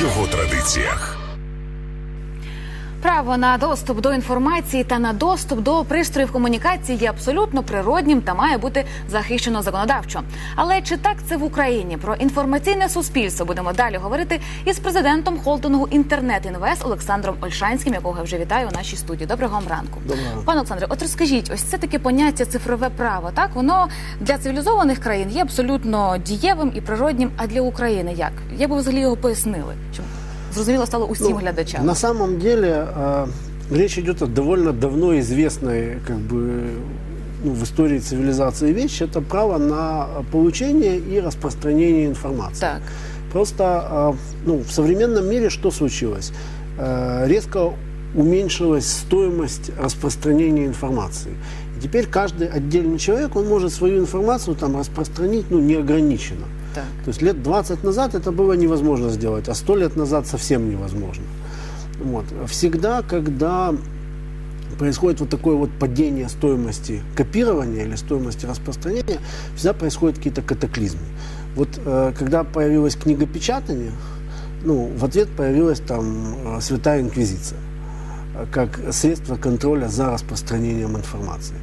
його традиціях. Право на доступ до інформації та на доступ до пристроїв комунікації є абсолютно природнім та має бути захищено законодавчо. Але чи так це в Україні? Про інформаційне суспільство будемо далі говорити із президентом холдингу інтернет інвест Олександром Ольшанським, якого я вже вітаю у нашій студії. Доброго вам ранку, Доброго. пане Олександре. От розкажіть, ось це таке поняття цифрове право. Так воно для цивілізованих країн є абсолютно дієвим і природнім. А для України як? Як би взагалі його пояснили? Щоб зрозуміло стало усім Ну, глядачам. На самом деле э, речь идет о довольно давно известной как бы, ну, в истории цивилизации вещи. Это право на получение и распространение информации. Так. Просто э, ну, в современном мире что случилось? Э, резко уменьшилась стоимость распространения информации. И теперь каждый отдельный человек, он может свою информацию там распространить ну, неограниченно. Так. То есть лет 20 назад это было невозможно сделать, а 100 лет назад совсем невозможно. Вот. Всегда, когда происходит вот такое вот падение стоимости копирования или стоимости распространения, всегда происходят какие-то катаклизмы. Вот э, когда появилось книгопечатание, ну, в ответ появилась там э, Святая Инквизиция как средство контроля за распространением информации.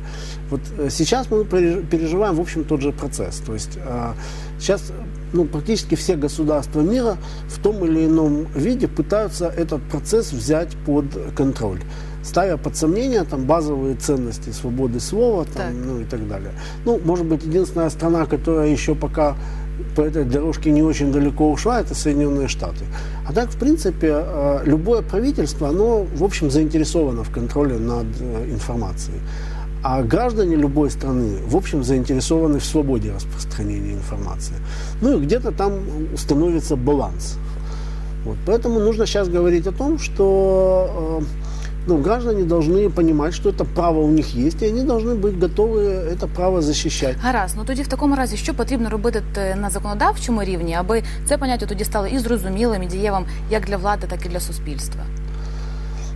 Вот э, сейчас мы переж- переживаем, в общем, тот же процесс. То есть э, сейчас ну, практически все государства мира в том или ином виде пытаются этот процесс взять под контроль ставя под сомнение там базовые ценности свободы слова там, Так. ну и так далее. Ну, может быть, единственная страна, которая еще пока по этой дорожке не очень далеко ушла, это Соединенные Штаты. А так, в принципе, э, любое правительство, оно, в общем, заинтересовано в контроле над э, информацией. А граждане любой страны, в общем, заинтересованы в свободе распространения информации. Ну и где-то там становится баланс. Вот. Поэтому нужно сейчас говорить о том, что э, ну, граждане должны понимать, что это право у них есть, и они должны быть готовы это право защищать. Гаразд, ну тоді в такому разі, що потрібно робити т- на законодавчому рівні, аби це поняття тоді стало і зрозумілим, і дієвим як для влади, так і для суспільства.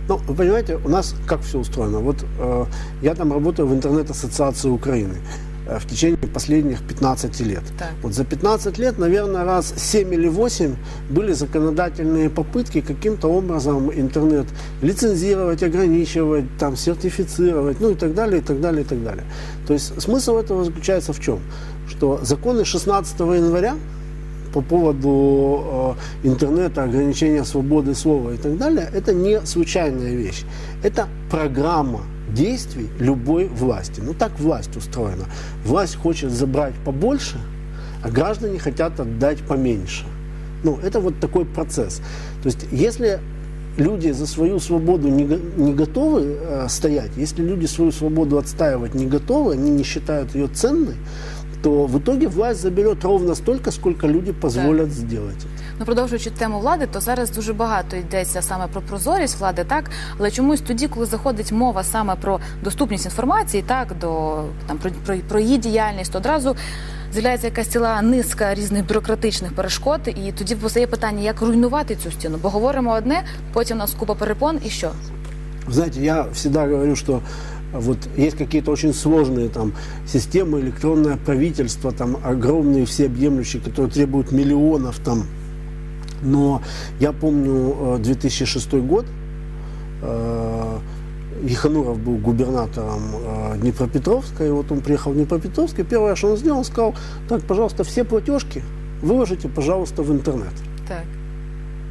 Ну, вы понимаете, у нас как все устроено? Вот э, я там работаю в интернет-ассоциации Украины э, В течение последних 15 лет. Так. Вот за 15 лет, наверное, раз 7 или 8 были законодательные попытки каким-то образом интернет лицензировать, ограничивать, там, сертифицировать, ну и так далее, и так далее, и так далее. То есть смысл этого заключается в чем? Что законы 16 января по поводу э, интернета, ограничения свободы слова и так далее, это не случайная вещь. Это программа действий любой власти. Ну так власть устроена. Власть хочет забрать побольше, а граждане хотят отдать поменьше. Ну, это вот такой процесс. То есть, если люди за свою свободу не, не готовы э, стоять, если люди свою свободу отстаивать не готовы, они не считают ее ценной, то в итоге власть заберет ровно столько, сколько люди позволят сделать. Ну, продовжуючи тему влади, то зараз дуже багато йдеться саме про прозорість влади, так але чомусь тоді, коли заходить мова саме про доступність інформації, так до там про, про, про її діяльність, то одразу з'являється якась ціла низка різних бюрократичних перешкод, і тоді постає питання, як руйнувати цю стіну. Бо говоримо одне, потім у нас купа перепон, і що? Знаете, я всегда говорю, что вот есть какие-то очень сложные там системы, электронное правительство, там огромные всеобъемлющие, которые требуют миллионов там. Но я помню э, 2006 год, э, Ехануров был губернатором э, Днепропетровска, и вот он приехал в Днепропетровск, и первое, что он сделал, он сказал, так, пожалуйста, все платежки выложите, пожалуйста, в интернет. Так.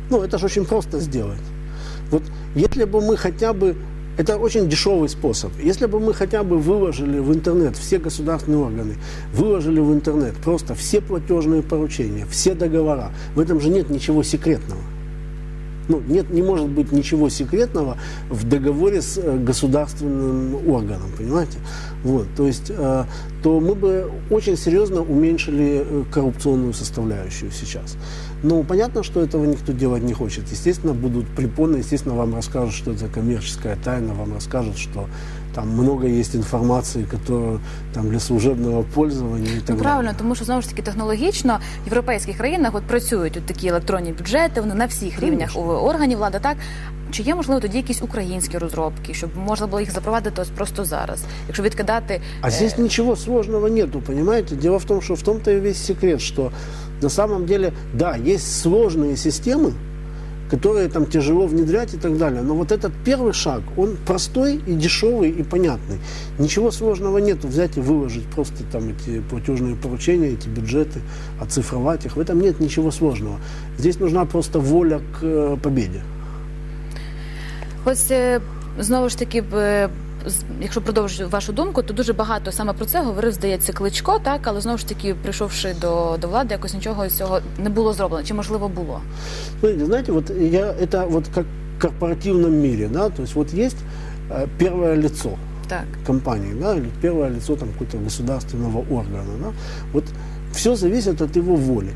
Ну, это же очень просто сделать. Вот если бы мы хотя бы... Это очень дешевый способ. Если бы мы хотя бы выложили в интернет все государственные органы, выложили в интернет просто все платежные поручения, все договора, в этом же нет ничего секретного. Ну, нет, не может быть ничего секретного в договоре с э, государственным органом, понимаете? Вот, то есть, э, то мы бы очень серьезно уменьшили э, коррупционную составляющую сейчас. Ну, понятно, что этого никто делать не хочет. Естественно, будут препоны, естественно, вам расскажут, что это коммерческая тайна, вам расскажут, что там много есть информации, которая там для служебного пользования и так Ну правильно, тому що знову ж таки технологічно в європейських країнах от працюють от такі електронні бюджети, вони на всіх рівнях у органів влади. Так чи є можливо тоді якісь українські розробки, щоб можна було їх запровадити ось просто зараз, якщо відкидати А здесь ничего сложного нету, понимаете? Дело в том, что в том-то и весь секрет, что на самом деле, да, есть сложные системы, которые там тяжело внедрять и так далее. Но вот этот первый шаг, он простой и дешевый и понятный. Ничего сложного нету взять и выложить просто там эти платежные поручения, эти бюджеты, оцифровать их. В этом нет ничего сложного. Здесь нужна просто воля к э, победе. Ось е, знову ж таки, якщо продовжити вашу думку, то дуже багато саме про це говорив, здається, кличко, так, але знову ж таки, прийшовши до, до влади, якось нічого з цього не було зроблено. Чи можливо було? Смотрите, знаете, вот я это вот как в корпоративном мире, да, то есть вот есть первое лицо Так. компании, да, или первое лицо там какого-то государственного органа, да, вот все зависит от его воли,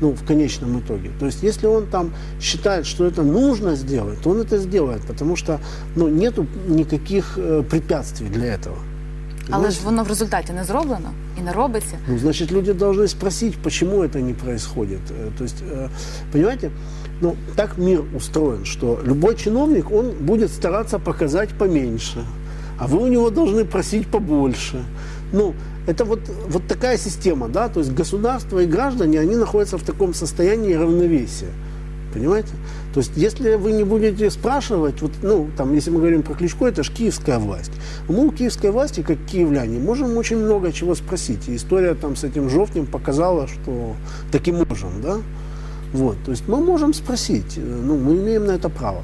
ну, в конечном итоге. То есть, если он там считает, что это нужно сделать, то он это сделает, потому что, ну, нету никаких э, препятствий для этого. Але ж воно в результаті не зроблено і не робиться. Ну, значит, люди должны спросить, почему это не происходит. Э, То есть, э, понимаете, ну, так мир устроен, что любой чиновник, он будет стараться показать поменьше, а вы у него должны просить побольше. Ну, это вот, вот такая система, да, то есть государство и граждане, они находятся в таком состоянии равновесия. Понимаете? То есть, если вы не будете спрашивать, вот, ну, там, если мы говорим про Кличко, это же киевская власть. Мы у киевской власти, как киевляне, можем очень много чего спросить. И история там с этим Жовтнем показала, что таки можем, да? Вот, то есть мы можем спросить, э, ну, мы имеем на это право.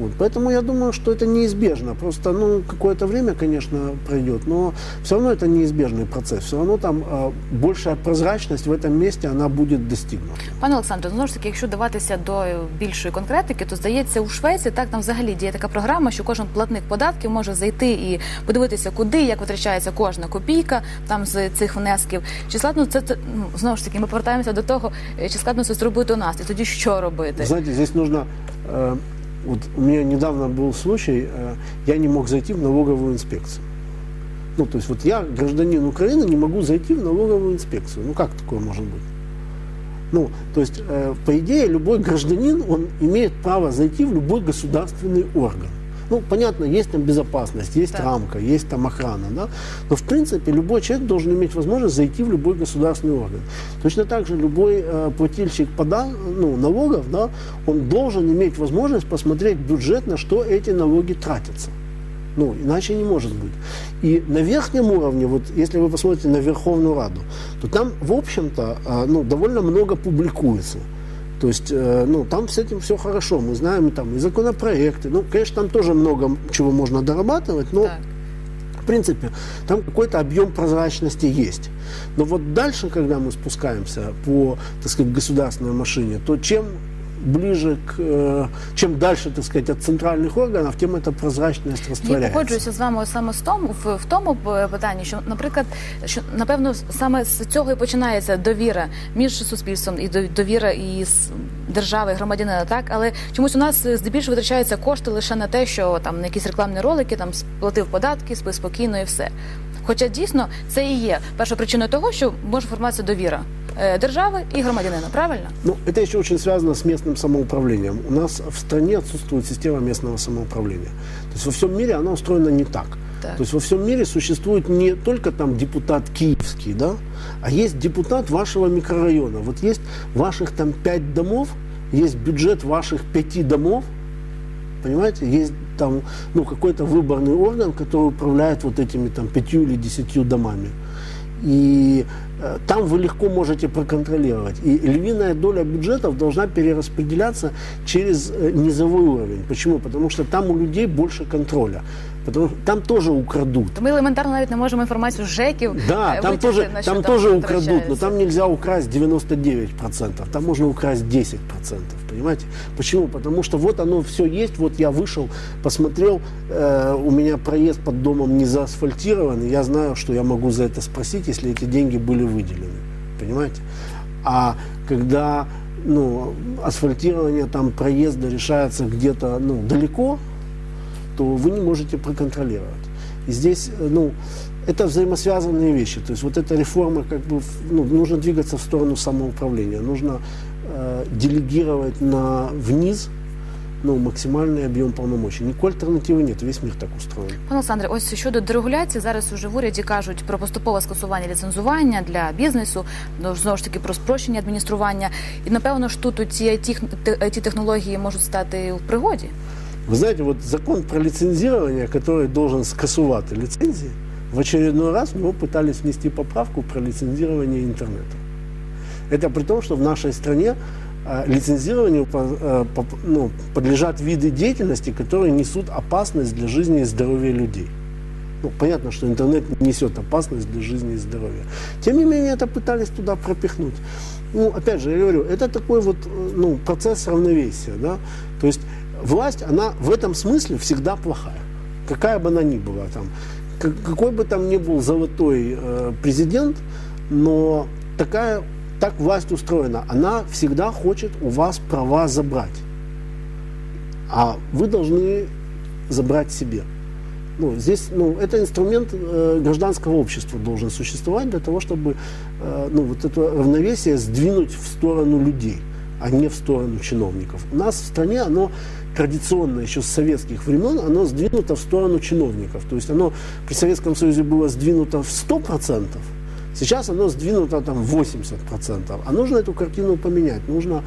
Вот, поэтому я думаю, что это неизбежно. Просто, ну, какое-то время, конечно, пройдет, но все равно это неизбежный процесс. Все равно там э, большая прозрачность в этом месте, она будет достигнута. Пане Олександре, знову ж таки, якщо даватися до більшої конкретики, то здається, у Швеції так там взагалі діє така програма, що кожен платник податків може зайти і подивитися, куди як витрачається кожна копійка там з цих внесків. Чи складно це, це ну, знову ж таки, ми повертаємося до того, е, чи складно це зробити у нас, і тоді що робити? Знаете, здесь нужно... э, вот у меня недавно был случай, э, я не мог зайти в налоговую инспекцию. Ну, то есть вот я, гражданин Украины, не могу зайти в налоговую инспекцию. Ну, как такое может быть? Ну, то есть, э, по идее, любой гражданин, он имеет право зайти в любой государственный орган. Ну, понятно, есть там безопасность, есть Так. рамка, есть там охрана, да. Но, в принципе, любой человек должен иметь возможность зайти в любой государственный орган. Точно так же любой э, плательщик пода, ну, налогов, да, он должен иметь возможность посмотреть бюджет, на что эти налоги тратятся. Ну, иначе не может быть. И на верхнем уровне, вот если вы посмотрите на Верховную Раду, то там, в общем-то, э, ну, довольно много публикуется. То есть, э, ну, там с этим все хорошо. Мы знаем там и законопроекты. Ну, конечно, там тоже много чего можно дорабатывать, но Так. в принципе, там какой-то объем прозрачности есть. Но вот дальше, когда мы спускаемся по, так сказать, государственной машине, то чем ближе к, э, чем дальше, так сказать, от центральных органов, тем эта прозрачность Я растворяется. погоджуюся з вами саме з тому в, в тому е, питанні, що, наприклад, що напевно саме з цього і починається довіра між суспільством і до- довіра і з держави, і громадянина, так але чомусь у нас е, здебільшого витрачаються кошти лише на те, що там на якісь рекламні ролики, там сплатив податки, спи спокійно і все. Хоча дійсно це і є першою причиною того, що може формуватися довіра е, держави і громадянина. Правильно? Ну, это еще очень связано с местным самоуправлением. У нас в стране отсутствует система местного самоуправления. То есть во всем мире она устроена не так. Так. То есть во всем мире существует не только там депутат киевский, да, а есть депутат вашего микрорайона. Вот есть ваших там пять домов, есть бюджет ваших пяти домов, понимаете, есть там ну, какой-то выборный орган, который управляет вот этими там пятью или десятью домами. И э, там вы легко можете проконтролировать. И львиная доля бюджетов должна перераспределяться через э, низовой уровень. Почему? Потому что там у людей больше контроля Потому что там тоже украдут. То ми елементарно навіть не можемо інформацію з ЖЕКів Да, е, там витягти, тоже, на що там тоже украдут, но витрачається. там нельзя украсть 99%, там можно украсть 10%, понимаете? Почему? Потому что вот оно все есть, вот я вышел, посмотрел, э, у меня проезд под домом не заасфальтирован, и я знаю, что я могу за это спросить, если эти деньги были выделены, понимаете? А когда ну, асфальтирование там проезда решается где-то ну, далеко, то вы не можете проконтролировать. И здесь, э, ну, это взаимосвязанные вещи. То есть вот эта реформа, как бы, в- ну, нужно двигаться в сторону самоуправления. Нужно э, делегировать на вниз ну, максимальный объем полномочий. Никакой альтернативы нет, весь мир так устроен. Пане Олександре, ось щодо дерегуляції, зараз уже в уряді кажуть про поступове скасування ліцензування для бізнесу, ну, знову ж таки про спрощення адміністрування. І напевно ж тут ці it технології можуть стати в пригоді. Вы знаете, вот закон про лицензирование, который должен скасувати лицензии, в очередной раз в пытались внести поправку про лицензирование интернета. Это при том, что в нашей стране э, лицензированию э, по- ну, подлежат виды деятельности, которые несут опасность для жизни и здоровья людей. Ну, понятно, что интернет несет опасность для жизни и здоровья. Тем не менее, это пытались туда пропихнуть. Ну, опять же, я говорю, это такой вот э, ну, процесс равновесия. Да? То есть власть, она в этом смысле всегда плохая. Какая бы она ни была. Там, как- какой бы там ни был золотой э, президент, но такая, так власть устроена. Она всегда хочет у вас права забрать. А вы должны забрать себе. Ну, здесь, ну, это инструмент э, гражданского общества должен существовать для того, чтобы э, ну, вот это равновесие сдвинуть в сторону людей, а не в сторону чиновников. У нас в стране оно традиционно еще с советских времен, оно сдвинуто в сторону чиновников. То есть оно при Советском Союзе было сдвинуто в 100%, сейчас оно сдвинуто там в 80%. А нужно эту картину поменять, нужно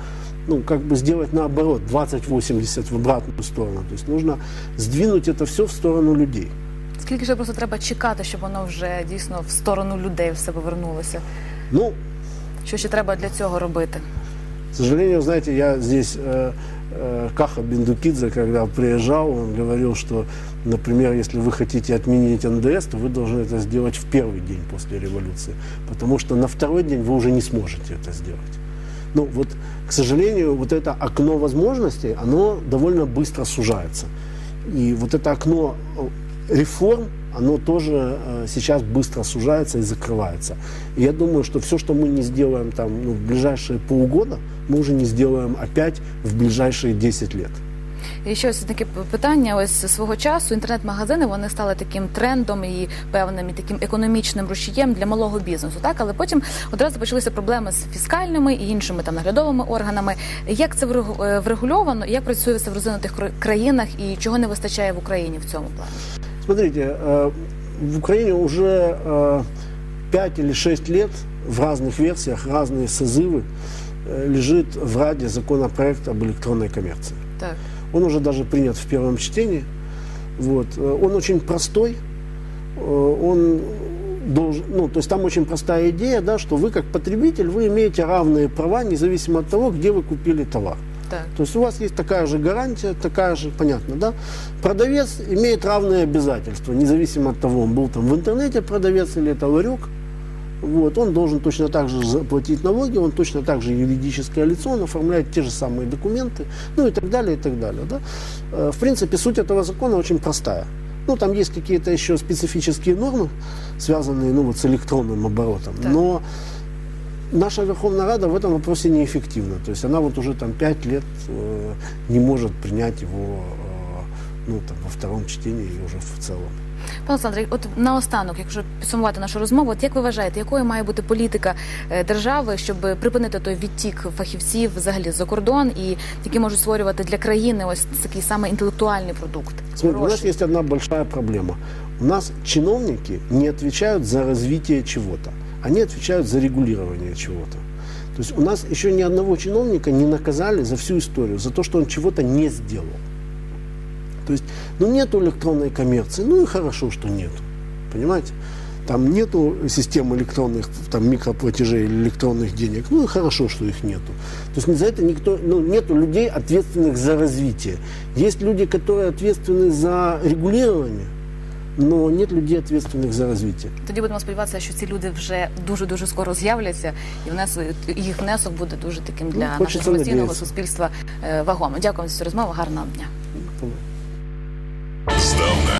ну, как бы сделать наоборот, 20-80 в обратную сторону. То есть нужно сдвинуть это все в сторону людей. Скільки ж просто треба чекати, щоб воно вже дійсно в сторону людей все повернулося? Ну, Що ще треба для цього робити? К сожалению, знаете, я здесь, э, Каха Бендукидзе, когда приезжал, он говорил, что, например, если вы хотите отменить НДС, то вы должны это сделать в первый день после революции, потому что на второй день вы уже не сможете это сделать. Ну вот, к сожалению, вот это окно возможностей, оно довольно быстро сужается. И вот это окно э, реформ, оно тоже э, сейчас быстро сужается и закрывается. И я думаю, что все, что мы не сделаем там, ну, в ближайшие полгода, мы уже не сделаем опять в ближайшие 10 лет. І ще ось таке питання. Ось свого часу інтернет-магазини вони стали таким трендом і певним і таким економічним рушієм для малого бізнесу. Так, але потім одразу почалися проблеми з фіскальними і іншими там наглядовими органами. Як це врегу- е, врегульовано? і Як працює це в розвинутих кра- країнах і чого не вистачає в Україні в цьому плані? Смотрите, э, в Украине уже э, 5 или 6 лет в разных версиях, разные созывы э, лежит в Раде законопроект об электронной коммерции. Так. Он уже даже принят в первом чтении. Вот. Э, Он очень простой. Э, Он должен, ну, то есть там очень простая идея, да, что вы как потребитель, вы имеете равные права, независимо от того, где вы купили товар. Так. То есть у вас есть такая же гарантия, такая же, понятно, да? Продавец имеет равные обязательства, независимо от того, он был там в интернете продавец или это ларек. Вот, он должен точно так же заплатить налоги, он точно так же юридическое лицо, он оформляет те же самые документы, ну и так далее, и так далее. Да? Э, В принципе, суть этого закона очень простая. Ну, там есть какие-то еще специфические нормы, связанные ну, вот, с электронным оборотом. Так. Но наша Верховная Рада в этом вопросе неэффективна. То есть она вот уже там пять лет э, не может принять его э, ну, там, во втором чтении и уже в целом. Пане Олександре, от наостанок, якщо підсумувати нашу розмову, от як ви вважаєте, якою має бути політика е, держави, щоб припинити той відтік фахівців взагалі за кордон і які можуть створювати для країни ось такий саме інтелектуальний продукт? Смотрите, у нас Хороший. есть одна большая проблема. У нас чиновники не отвечают за развитие чего-то. Они отвечают за регулирование чего-то. То есть у нас еще ни одного чиновника не наказали за всю историю, за то, что он чего-то не сделал. То есть, ну нету электронной коммерции, ну и хорошо, что нету. Понимаете? Там нету систем электронных там, микроплатежей или электронных денег. Ну и хорошо, что их нету. То есть за это никто, ну, нету людей, ответственных за развитие. Есть люди, которые ответственны за регулирование, но нет людей, відповідальних за розвиття. Тоді будемо сподіватися, що ці люди вже дуже дуже скоро з'являться, і внес їх внесок буде дуже таким для Ну, нашого постійного суспільства вагомо. вагомим. Дякую за цю розмову. Гарного дня.